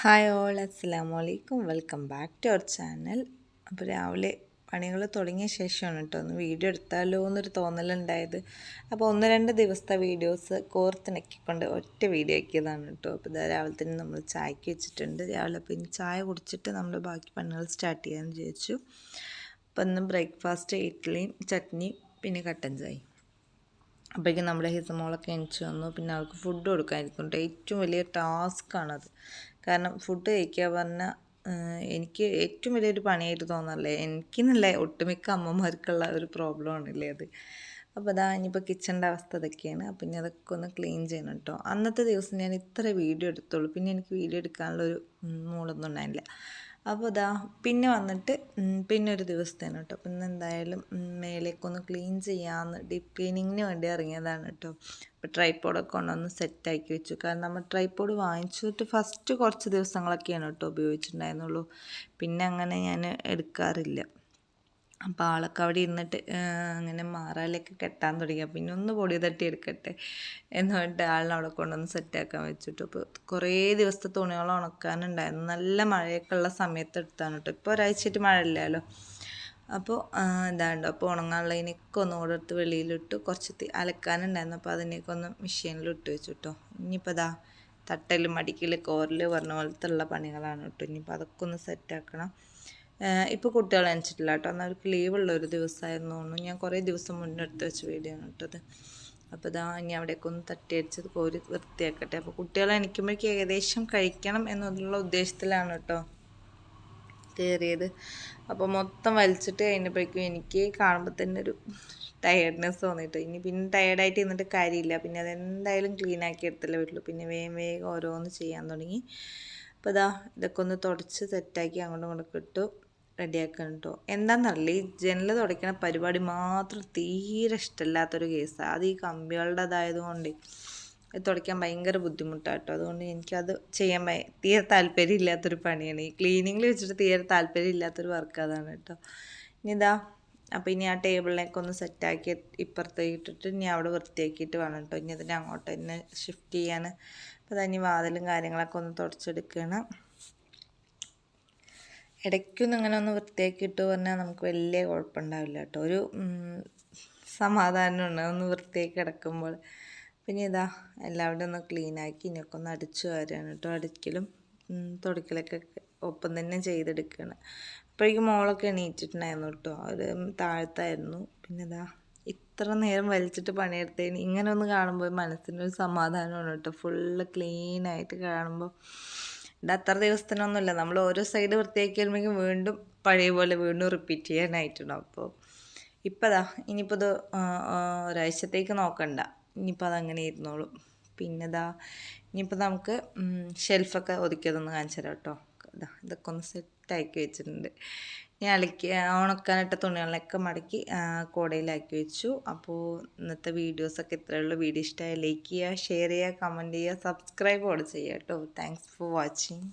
Hi all അസ്സാം വലൈക്കും welcome back to our channel. അപ്പോൾ രാവിലെ പണികൾ തുടങ്ങിയ ശേഷമാണ് കേട്ടോ ഒന്ന് വീഡിയോ എടുത്താലോ എന്നൊരു തോന്നലുണ്ടായത്. അപ്പോൾ ഒന്ന് രണ്ട് ദിവസത്തെ വീഡിയോസ് കോർത്തിണക്കിക്കൊണ്ട് ഒറ്റ വീഡിയോ ആക്കിയതാണ് കേട്ടോ. അപ്പോൾ ഇതാ രാവിലെ തന്നെ നമ്മൾ ചായക്ക് വെച്ചിട്ടുണ്ട്. രാവിലെ അപ്പോൾ ഇനി ചായ കുടിച്ചിട്ട് നമ്മൾ ബാക്കി പണികൾ സ്റ്റാർട്ട് ചെയ്യാമെന്ന് വിചാരിച്ചു. അപ്പോൾ ഇന്ന് ബ്രേക്ക്ഫാസ്റ്റ് ഇഡ്ഡലിയും ചട്നി പിന്നെ കട്ടൻ ചായ അപ്പോഴേക്കും നമ്മുടെ ഹിസമോളൊക്കെ എണിച്ച് വന്നു. പിന്നെ അവൾക്ക് ഫുഡ് കൊടുക്കാനിരിക്കും ഏറ്റവും വലിയ ടാസ്ക്കാണത് കാരണം ഫുഡ് കഴിക്കുക പറഞ്ഞാൽ എനിക്ക് ഏറ്റവും വലിയൊരു പണിയായിട്ട് തോന്നാറില്ലേ? എനിക്കെന്നല്ല ഒട്ടുമിക്ക അമ്മമാർക്കുള്ള ഒരു പ്രോബ്ലം ആണല്ലേ അത്. അപ്പോൾ അതാ ഇനിയിപ്പോൾ കിച്ചണിന്റെ അവസ്ഥ ഇതൊക്കെയാണ്. അപ്പം ഇനി അതൊക്കെ ഒന്ന് ക്ലീൻ ചെയ്യണം കേട്ടോ. അന്നത്തെ ദിവസം ഞാൻ ഇത്ര വീഡിയോ എടുത്തോളൂ പിന്നെ എനിക്ക് വീഡിയോ എടുക്കാനുള്ളൊരു മൂളൊന്നും ഉണ്ടായില്ല അപ്പോൾ ഇതാ പിന്നെ വന്നിട്ട് പിന്നെ ഒരു ദിവസത്തേന് കേട്ടോ. അപ്പം ഇന്ന് എന്തായാലും മേലേക്കൊന്ന് ക്ലീൻ ചെയ്യാമെന്ന് ഡീപ്പ് ക്ലീനിങ്ങിന് വേണ്ടി ഇറങ്ങിയതാണ് കേട്ടോ. അപ്പോൾ ട്രൈപ്പോഡൊക്കെ കൊണ്ടൊന്ന് സെറ്റാക്കി വെച്ചു. കാരണം നമ്മൾ ട്രൈപ്പോഡ് വാങ്ങിച്ചിട്ട് ഫസ്റ്റ് കുറച്ച് ദിവസങ്ങളൊക്കെയാണ് കേട്ടോ ഉപയോഗിച്ചിട്ടുണ്ടായിരുന്നുള്ളൂ. പിന്നെ അങ്ങനെ ഞാൻ എടുക്കാറില്ല. അപ്പോൾ ആളൊക്കെ അവിടെ ഇരുന്നിട്ട് അങ്ങനെ മാറാലൊക്കെ കെട്ടാൻ തുടങ്ങി. പിന്നെ ഒന്ന് പൊടി തട്ടി എടുക്കട്ടെ എന്ന് പറഞ്ഞിട്ട് ആളിനെ അവിടെ കൊണ്ടുവന്ന് സെറ്റാക്കാൻ വെച്ചിട്ടു. അപ്പോൾ കുറേ ദിവസത്തെ തുണികൾ ഉണക്കാനുണ്ടായിരുന്നു. നല്ല മഴയൊക്കെ ഉള്ള സമയത്ത് എടുത്താണ് കേട്ടോ. ഇപ്പോൾ ഒരാഴ്ചയായിട്ട് മഴ ഇല്ലല്ലോ അപ്പോൾ എന്താണ്ടോ അപ്പോൾ ഉണങ്ങാനുള്ളതിനൊക്കെ ഒന്ന് ഓടെടുത്ത് വെളിയിലിട്ട്. കുറച്ച് അലക്കാനുണ്ടായിരുന്നു. അപ്പോൾ അതിനെയൊക്കെ ഒന്ന് മെഷീനിൽ ഇട്ട് വെച്ചു കേട്ടോ ഇനിയിപ്പോൾ അതാ തട്ടൽ മടിക്കൽ കോരൽ പറഞ്ഞ പോലത്തെ ഉള്ള പണികളാണ് കേട്ടോ. ഇനിയിപ്പോൾ അതൊക്കെ ഒന്ന് സെറ്റാക്കണം ഇപ്പോൾ കുട്ടികൾ അനിച്ചിട്ടില്ല കേട്ടോ. എന്നാൽ അവർക്ക് ലീവുള്ള ഒരു ദിവസമായിരുന്നു തോന്നുന്നു. ഞാൻ കുറേ ദിവസം മുന്നെടുത്ത് വെച്ച് വീഡിയോ കേട്ടത്. അപ്പോൾ ഇതാ ഇനി അവിടേക്ക് ഒന്ന് തട്ടിയടിച്ചത് കോരി വൃത്തിയാക്കട്ടെ. അപ്പോൾ കുട്ടികൾ എനിക്കുമ്പോഴേക്ക് ഏകദേശം കഴിക്കണം എന്നുള്ള ഉദ്ദേശത്തിലാണ് കേട്ടോ കയറിയത് അപ്പോൾ മൊത്തം വലിച്ചിട്ട് കഴിഞ്ഞപ്പോഴേക്കും എനിക്ക് കാണുമ്പോൾ തന്നെ ഒരു ടയർഡ്നെസ് തോന്നിയിട്ട്. ഇനി പിന്നെ ടയർഡായിട്ട് ഇരുന്നിട്ട് കാര്യമില്ല. പിന്നെ അതെന്തായാലും ക്ലീൻ ആക്കി എടുത്തില്ല വീട്ടിൽ പിന്നെ വേഗം വേഗം ഓരോന്ന് ചെയ്യാൻ തുടങ്ങി. അപ്പോൾ ഇതാ ഇതൊക്കെ ഒന്ന് തുടച്ച് സെറ്റാക്കി അങ്ങോട്ടും ഇങ്ങോട്ടും ഇട്ടു. റെഡിയാക്കണം കേട്ടോ എന്താണെന്നറിയില്ല ഈ ജനൽ തുടയ്ക്കണ പരിപാടി മാത്രം തീരെ ഇഷ്ടമില്ലാത്തൊരു കേസാണ് അത് ഈ കമ്പികളുടേതായതുകൊണ്ട് ഇത് തുടയ്ക്കാൻ ഭയങ്കര ബുദ്ധിമുട്ടാണ് കേട്ടോ അതുകൊണ്ട് എനിക്കത് ചെയ്യാൻ ഭയ തീരെ താല്പര്യമില്ലാത്തൊരു പണിയാണ്. ഈ ക്ലീനിങ്ങിൽ വെച്ചിട്ട് തീരെ താല്പര്യമില്ലാത്തൊരു വർക്ക് അതാണ് കേട്ടോ ഇനി ഇതാ അപ്പോൾ ഇനി ആ ടേബിളിനൊക്കെ ഒന്ന് സെറ്റാക്കി ഇപ്പുറത്തേക്ക് ഇട്ടിട്ട് ഇനി അവിടെ വൃത്തിയാക്കിയിട്ട് വേണം കേട്ടോ ഇനി അതിനെ അങ്ങോട്ട് തന്നെ ഷിഫ്റ്റ് ചെയ്യാൻ. അപ്പോൾ തന്നെ വാതിലും കാര്യങ്ങളൊക്കെ ഒന്ന് തുടച്ചെടുക്കണം. ഇടയ്ക്കൊന്നും ഇങ്ങനെ ഒന്ന് വൃത്തിയാക്കി ഇട്ട് പറഞ്ഞാൽ നമുക്ക് വലിയ കുഴപ്പമുണ്ടാവില്ല കേട്ടോ. ഒരു സമാധാനമുണ്ട് ഒന്ന് വൃത്തിയാക്കി കിടക്കുമ്പോൾ. പിന്നെ ഇതാ എല്ലാവരും ഒന്ന് ക്ലീനാക്കി ഇനിയൊക്കെ ഒന്ന് അടിച്ചു വരാണ് കേട്ടോ. അടിക്കലും തുടക്കലൊക്കെ ഒപ്പം തന്നെ ചെയ്തെടുക്കുകയാണ് അപ്പോഴേക്കും മോളൊക്കെ എണീറ്റിട്ടുണ്ടായിരുന്നു കേട്ടോ. അവർ താഴത്തായിരുന്നു. പിന്നെ ഇതാ ഇത്ര നേരം വലിച്ചിട്ട് പണിയെടുത്തതിന് ഇങ്ങനെ ഒന്ന് കാണുമ്പോൾ മനസ്സിനൊരു സമാധാനമാണ് കേട്ടോ. ഫുള്ള് ക്ലീനായിട്ട് കാണുമ്പോൾ. ഇത് അത്ര ദിവസത്തിനൊന്നുമില്ല. നമ്മൾ ഓരോ സൈഡ് വൃത്തിയാക്കി വരുമ്പോഴേക്കും വീണ്ടും പഴയ പോലെ വീണ്ടും റിപ്പീറ്റ് ചെയ്യാനായിട്ടുണ്ടാവും. അപ്പോൾ ഇപ്പോൾ അതാ ഇനിയിപ്പോൾ ഇത് ഒരാഴ്ചത്തേക്ക് നോക്കണ്ട. ഇനിയിപ്പോൾ അതങ്ങനെ ഇരുന്നോളും. പിന്നെ ഇതാ ഇനിയിപ്പോൾ നമുക്ക് ഷെൽഫൊക്കെ ഒതുക്കിയതൊന്ന് കാണിച്ചു തരാം കേട്ടോ. ഇതൊക്കെ ഒന്ന് സെറ്റാക്കി വെച്ചിട്ടുണ്ട്. ഞാൻ അലക്കി ഉണക്കാനിട്ട തുണികളൊക്കെ മടക്കി കോടയിലാക്കി വെച്ചു. അപ്പോൾ ഇന്നത്തെ വീഡിയോസൊക്കെ ഇത്രയേ ഉള്ളൂ. വീഡിയോ ഇഷ്ടമായി ലൈക്ക് ചെയ്യുക ഷെയർ ചെയ്യുക കമന്റ് ചെയ്യുക സബ്സ്ക്രൈബ് കൂടെ ചെയ്യുക കേട്ടോ. Thanks for watching